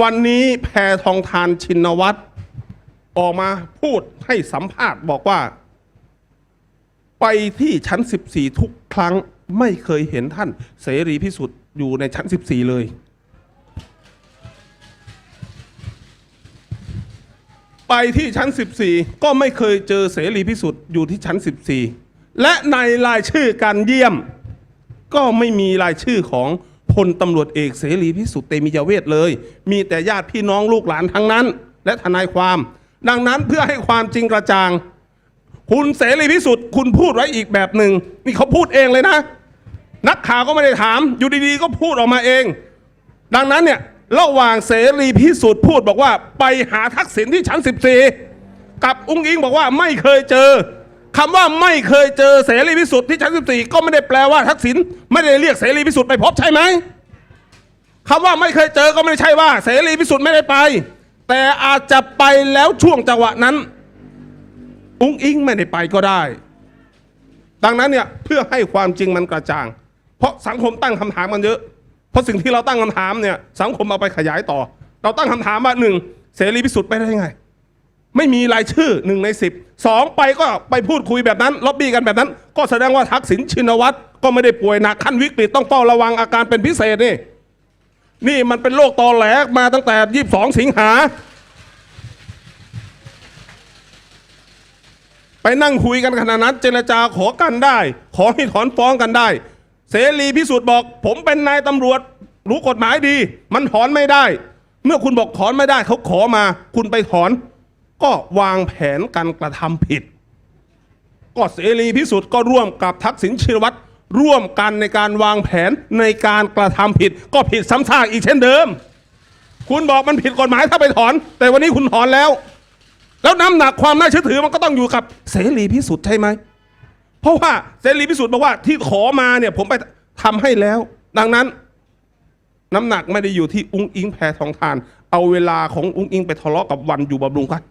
วันนี้แพทองทานชินวัตรออกมาพูดให้สัมภาษณ์บอกว่า ไปที่ชั้น 14 ทุกครั้งไม่เคยเห็นท่านเสรีพิสุทธิ์อยู่ในชั้น 14 เลย ไปที่ชั้น 14 ก็ไม่เคยเจอเสรีพิสุทธิ์อยู่ที่ชั้น 14 และในรายชื่อการเยี่ยม ก็ไม่มีรายชื่อของ พลตำรวจเอกเสรีพิสุทธิ์เตมียเวทเลย มีแต่ญาติพี่น้องลูกหลานทั้งนั้น และทนายความ ดังนั้นเพื่อให้ความจริงกระจ่าง คุณเสรีพิสุทธิ์คุณพูดไว้อีกแบบหนึ่งนี่เขาพูดเองเลยนะ นักข่าวก็ไม่ได้ถาม อยู่ดีๆก็พูดออกมาเอง ดังนั้นเนี่ยระหว่างเสรีพิสุทธิ์พูดบอกว่าไปหาทักษิณที่ชั้น 14 กับอุ้งอิงบอกว่าไม่เคยเจอ คำว่าไม่เคยเจอเสรีพิสุทธิ์ที่ชั้น14 ก็ไม่ได้แปลว่าทักษิณไม่ได้เรียกเสรีพิสุทธิ์ไปพบใช่ไหมคำว่าไม่เคยเจอก็ไม่ได้ใช่ว่า เสรีพิสุทธิ์ไม่ได้ไป แต่อาจจะไปแล้วช่วงจังหวะนั้น อุ้งอิงไม่ได้ไปก็ได้ ดังนั้นเนี่ยเพื่อให้ความจริงมันกระจ่าง เพราะสังคมตั้งคำถามกันเยอะ เพราะสิ่งที่เราตั้งคำถามเนี่ยสังคมเอาไปขยายต่อ เราตั้งคำถามว่าหนึ่งเสรีพิสุทธิ์ไปได้ยังไง ไม่มีรายชื่อหนึ่งในสิบสองไปก็ไปพูดคุยแบบนั้นล็อบบี้กันแบบนั้น ก็แสดงว่าทักษิณชินวัตรก็ไม่ได้ป่วยหนักขั้นวิกฤตต้องเฝ้าระวังอาการเป็นพิเศษนี่นี่มันเป็นโรคตอแหลมาตั้งแต่22สิงหา ไปนั่งคุยกันขนาดนั้นเจรจาขอกันได้ ขอให้ถอนฟ้องกันได้ เสรีพิสุทธิ์บอก ผมเป็นนายตำรวจรู้กฎหมายดี มันถอนไม่ได้ เมื่อคุณบอกถอนไม่ได้เขาขอมา คุณไปถอน ก็วางแผนการกระทำผิด ก็เสรีพิสุทธิ์ก็ร่วมกับทักษิณชินวัตรร่วมกันในการวางแผนในการกระทำผิด ก็ผิดซ้ำซากอีกเช่นเดิม คุณบอกมันผิดกฎหมายถ้าไปถอน แต่วันนี้คุณถอนแล้ว แล้วน้ำหนักความน่าเชื่อถือมันก็ต้องอยู่กับเสรีพิสุทธิ์ใช่ไหมเพราะว่าเสรีพิสุทธิ์บอกว่าที่ขอมาเนี่ยผมไปทำให้แล้ว ดังนั้นน้ำหนักไม่ได้อยู่ที่อุ้งอิงแพทองทาน เอาเวลาของอุ้งอิงไปทะเลาะกับวันอยู่บำรุงกัน